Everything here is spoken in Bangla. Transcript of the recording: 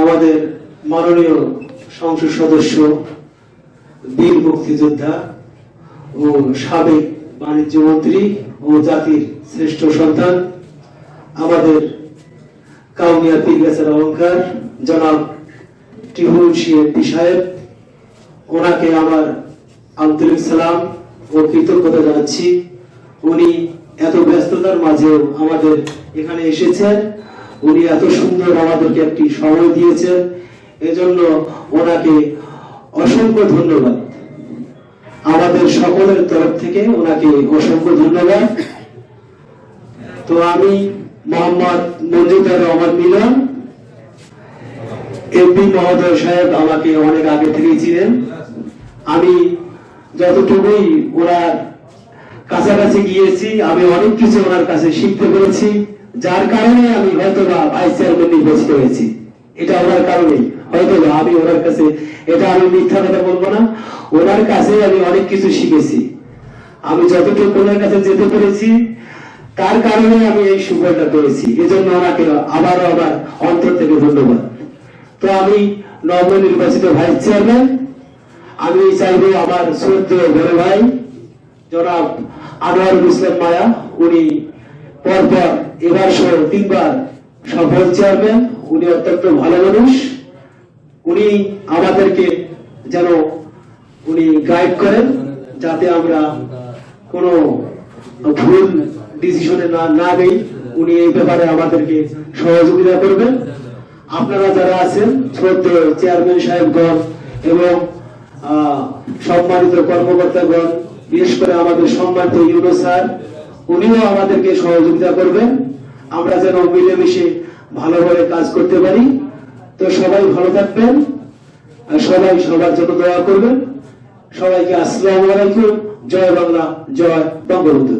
আমাদের মাননীয় সংসদ সদস্য, বীর মুক্তিযোদ্ধা ও সাবেক বাণিজ্য মন্ত্রী ও জাতির শ্রেষ্ঠ সন্তান, আমাদের কাউনিয়া পীরগাছের অলঙ্কার জনাব টিহুল সিএমপি সাহেব, ওনাকে আমার আন্তরিক সালাম ও কৃতজ্ঞতা জানাচ্ছি। উনি এত ব্যস্ততার মাঝেও আমাদের এখানে এসেছেন। উনি এত সুন্দর আমাদেরকে একটি সময় দিয়েছেন। এজন্য ওনাকে অসংখ্য ধন্যবাদ। আমাদের সকলের তরফ থেকে ওনাকে অসংখ্য ধন্যবাদ। তো আমি মোহাম্মদ মঞ্জুদার রহমান মিলন এমপি মহোদয় সাহেব আমাকে অনেক আগে থেকেই চিনেন। আমি যতটুকুই ওনার কাছাকাছি গিয়েছি, আমি অনেক কিছু ওনার কাছে শিখতে পেরেছি, যার কারণে আমি হয়তো বা ভাইস চেয়ারম্যান নির্বাচিত হয়েছি। এটা ওনার কারণে হয়তো বা আমি ওনার কাছে, এটা আমি মিথ্যা কথা বলব না, ওনার কাছে আমি অনেক কিছু শিখেছি। আমি যতটুকু ওনার কাছে যেতে পেরেছি, তার কারণে আমি এই সুফলটা পেয়েছি। এজন্য ওনাকে আবারও আবার অন্তর থেকে ধন্যবাদ। তো আমি নবনির্বাচিত ভাইস চেয়ারম্যান, আমি চাইব আমার শ্রদ্ধেয় বড় ভাই জনাব আনোয়ারুল ইসলাম মায়া, উনি পরপর এবার সহ তিনবার সফল চেয়ারম্যান উনি অত্যন্ত ভালো মানুষ। উনি আমাদেরকে যেন উনি গাইড করেন, যাতে আমরা কোনো ভুল ডিসিশনে না না নেই উনি এই ব্যাপারে আমাদেরকে সহযোগিতা করবেন। আপনারা যারা আছেন, শ্রদ্ধেয় চেয়ারম্যান সাহেবগণ এবং সম্মানিত কর্মকর্তাগণ বিশেষ করে আমাদের সম্মানিত ইউনো স্যার, উনিও আমাদেরকে সহযোগিতা করবেন। আমরা যেন মিলেমিশে ভালোভাবে কাজ করতে পারি। তো সবাই ভালো থাকবেন। সবাই সবার জন্য দোয়া করবেন। সবাইকে আসসালামু আলাইকুম। জয় বাংলা, জয় বঙ্গবন্ধু।